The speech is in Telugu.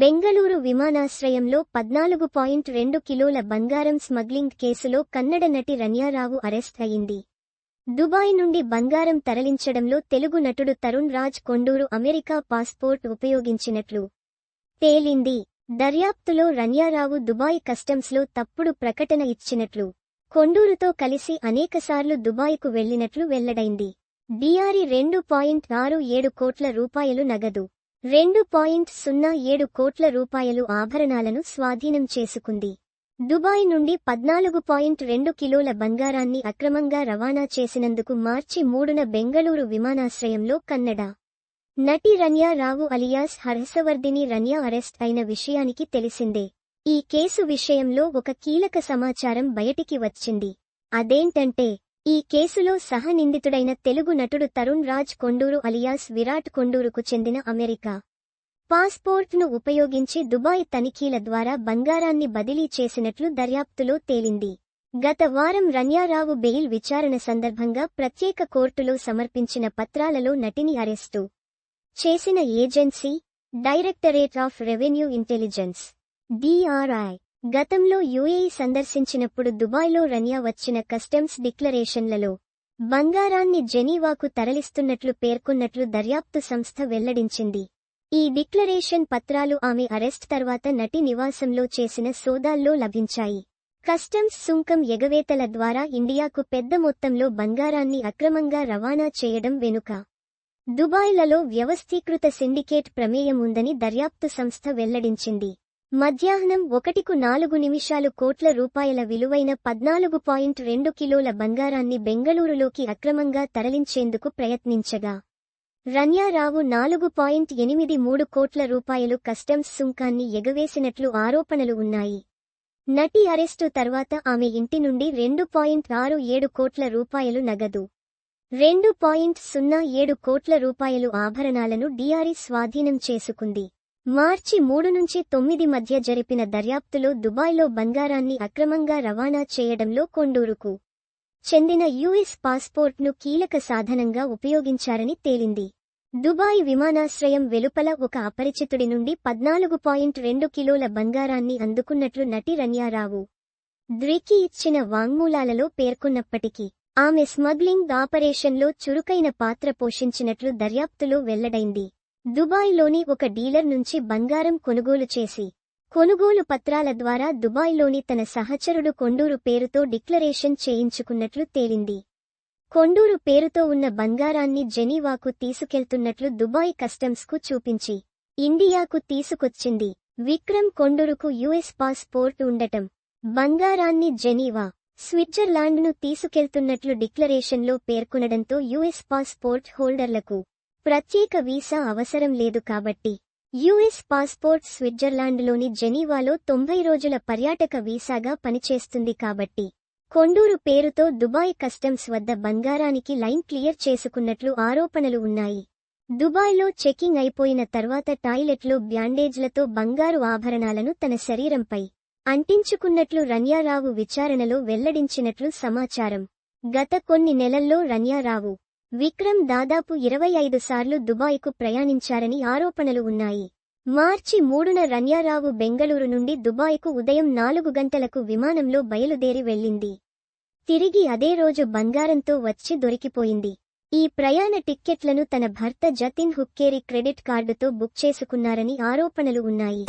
బెంగళూరు విమానాశ్రయంలో పద్నాలుగు పాయింట్ రెండు కిలోల బంగారం స్మగ్లింగ్ కేసులో కన్నడ నటి రన్యారావు అరెస్ట్ అయింది. దుబాయ్ నుండి బంగారం తరలించడంలో తెలుగు నటుడు తరుణ్ రాజ్ కొండూరు అమెరికా పాస్పోర్ట్ ఉపయోగించినట్లు తేలింది. దర్యాప్తులో రన్యారావు దుబాయ్ కస్టమ్స్లో తప్పుడు ప్రకటన ఇచ్చినట్లు కొండూరుతో కలిసి అనేకసార్లు దుబాయ్కు వెళ్ళినట్లు వెల్లడైంది. డిఆర్ఈ రెండు పాయింట్ ఆరు ఏడు కోట్ల రూపాయలు నగదు. రెండు పాయింట్ సున్నా ఏడు కోట్ల రూపాయలు ఆభరణాలను స్వాధీనం చేసుకుంది. దుబాయ్ నుండి పద్నాలుగు పాయింట్ రెండు కిలోల బంగారాన్ని అక్రమంగా రవాణా చేసినందుకు మార్చి మూడున బెంగళూరు విమానాశ్రయంలో కన్నడ నటి రన్యా రావు అలియాస్ హర్షవర్ధిని రన్యా అరెస్ట్ అయిన విషయానికి తెలిసిందే. ఈ కేసు విషయంలో ఒక కీలక సమాచారం బయటికి వచ్చింది. అదేంటంటే ఈ కేసులో సహనిందితుడైన తెలుగు నటుడు తరుణ్ రాజ్ కొండూరు అలియాస్ విరాట్ కొండూరుకు చెందిన అమెరికా. పాస్పోర్ట్ను ఉపయోగించి దుబాయ్ తనిఖీల ద్వారా బంగారాన్ని బదిలీ చేసినట్లు దర్యాప్తులో తేలింది. గత వారం రన్యారావు బెయిల్ విచారణ సందర్భంగా ప్రత్యేక కోర్టులో సమర్పించిన పత్రాలలో నటిని అరెస్టు చేసిన agency directorate of revenue intelligence DRI. గతంలో యుఏఈ సందర్శించినప్పుడు దుబాయ్లో రన్యా వచ్చిన కస్టమ్స్ డిక్లరేషన్లలో బంగారాన్ని జెనీవాకు తరలిస్తున్నట్లు పేర్కొన్నట్లు దర్యాప్తు సంస్థ వెల్లడించింది. ఈ డిక్లరేషన్ పత్రాలు ఆమె అరెస్ట్ తర్వాత నటి నివాసంలో చేసిన సోదాల్లో లభించాయి. కస్టమ్స్ సుంకం ఎగవేతల ద్వారా ఇండియాకు పెద్ద మొత్తంలో బంగారాన్ని అక్రమంగా రవాణా చేయడం వెనుక దుబాయ్లలో వ్యవస్థీకృత సిండికేట్ ప్రమేయం ఉందని దర్యాప్తు సంస్థ వెల్లడించింది. మధ్యాహ్నం ఒకటికు నాలుగు నిమిషాలు కోట్ల రూపాయల విలువైన పద్నాలుగు పాయింట్ రెండు కిలోల బంగారాన్ని బెంగళూరులోకి అక్రమంగా తరలించేందుకు ప్రయత్నించగా. రన్యారావు నాలుగు పాయింట్ ఎనిమిది మూడు కోట్ల రూపాయలు కస్టమ్స్ సుంకాన్ని ఎగవేసినట్లు ఆరోపణలు ఉన్నాయి. నటి అరెస్టు తర్వాత ఆమె ఇంటి నుండి రెండు పాయింట్ ఆరు ఏడు కోట్ల రూపాయలు నగదు. రెండు పాయింట్ సున్నా ఏడు కోట్ల రూపాయలు ఆభరణాలను డిఆర్ఈ స్వాధీనం చేసుకుంది. మార్చి మూడు నుంచి తొమ్మిది మధ్య జరిపిన దర్యాప్తులో దుబాయ్లో బంగారాన్ని అక్రమంగా రవాణా చేయడంలో కొండూరుకు చెందిన యుఎస్ పాస్పోర్ట్ను కీలక సాధనంగా ఉపయోగించారని తేలింది. దుబాయ్ విమానాశ్రయం వెలుపల ఒక అపరిచితుడి నుండి పద్నాలుగు పాయింట్ రెండు కిలోల బంగారాన్ని అందుకున్నట్లు నటి రన్యారావు ద్రికి ఇచ్చిన వాంగ్మూలాలలో పేర్కొన్నప్పటికీ ఆమె స్మగ్లింగ్ ఆపరేషన్లో చురుకైన పాత్ర పోషించినట్లు దర్యాప్తులో వెల్లడైంది. దుబాయ్లోని ఒక డీలర్ నుంచి బంగారం కొనుగోలు చేసి కొనుగోలు పత్రాల ద్వారా దుబాయ్లోని తన సహచరుడు కొండూరు పేరుతో డిక్లరేషన్ చేయించుకున్నట్లు తేలింది. కొండూరు పేరుతో ఉన్న బంగారాన్ని జెనీవాకు తీసుకెళ్తున్నట్లు దుబాయ్ కస్టమ్స్కు చూపించి ఇండియాకు తీసుకొచ్చింది. విక్రమ్ కొండూరుకు యుఎస్ పాస్పోర్ట్ ఉండటం బంగారాన్ని జెనీవా స్విట్జర్లాండ్ను తీసుకెళ్తున్నట్లు డిక్లరేషన్లో పేర్కొనడంతో యుఎస్ పాస్పోర్ట్ హోల్డర్లకు ప్రత్యేక వీసా అవసరం లేదు కాబట్టి. యుఎస్ పాస్పోర్ట్ స్విట్జర్లాండ్లోని జెనీవాలో తొంభై రోజుల పర్యాటక వీసాగా పనిచేస్తుంది కాబట్టి. కొండూరు పేరుతో దుబాయ్ కస్టమ్స్ వద్ద బంగారానికి లైన్ క్లియర్ చేసుకున్నట్లు ఆరోపణలు ఉన్నాయి. దుబాయ్లో చెకింగ్ అయిపోయిన తర్వాత టాయిలెట్లో బ్యాండేజ్లతో బంగారు ఆభరణాలను తన శరీరంపై అంటించుకున్నట్లు రన్యారావు విచారణలో వెల్లడించినట్లు సమాచారం. గత కొన్ని నెలల్లో రన్యారావు విక్రమ్ దాదాపు ఇరవై ఐదు సార్లు దుబాయ్కు ప్రయాణించారని ఆరోపణలు ఉన్నాయి. మార్చి మూడున రన్యారావు బెంగళూరు నుండి దుబాయ్కు ఉదయం నాలుగు గంటలకు విమానంలో బయలుదేరి వెళ్ళింది. తిరిగి అదే రోజు బంగారంతో వచ్చి దొరికిపోయింది. ఈ ప్రయాణ టిక్కెట్లను తన భర్త జతిన్ హుక్కేరి క్రెడిట్ కార్డుతో బుక్ చేసుకున్నారని ఆరోపణలు ఉన్నాయి.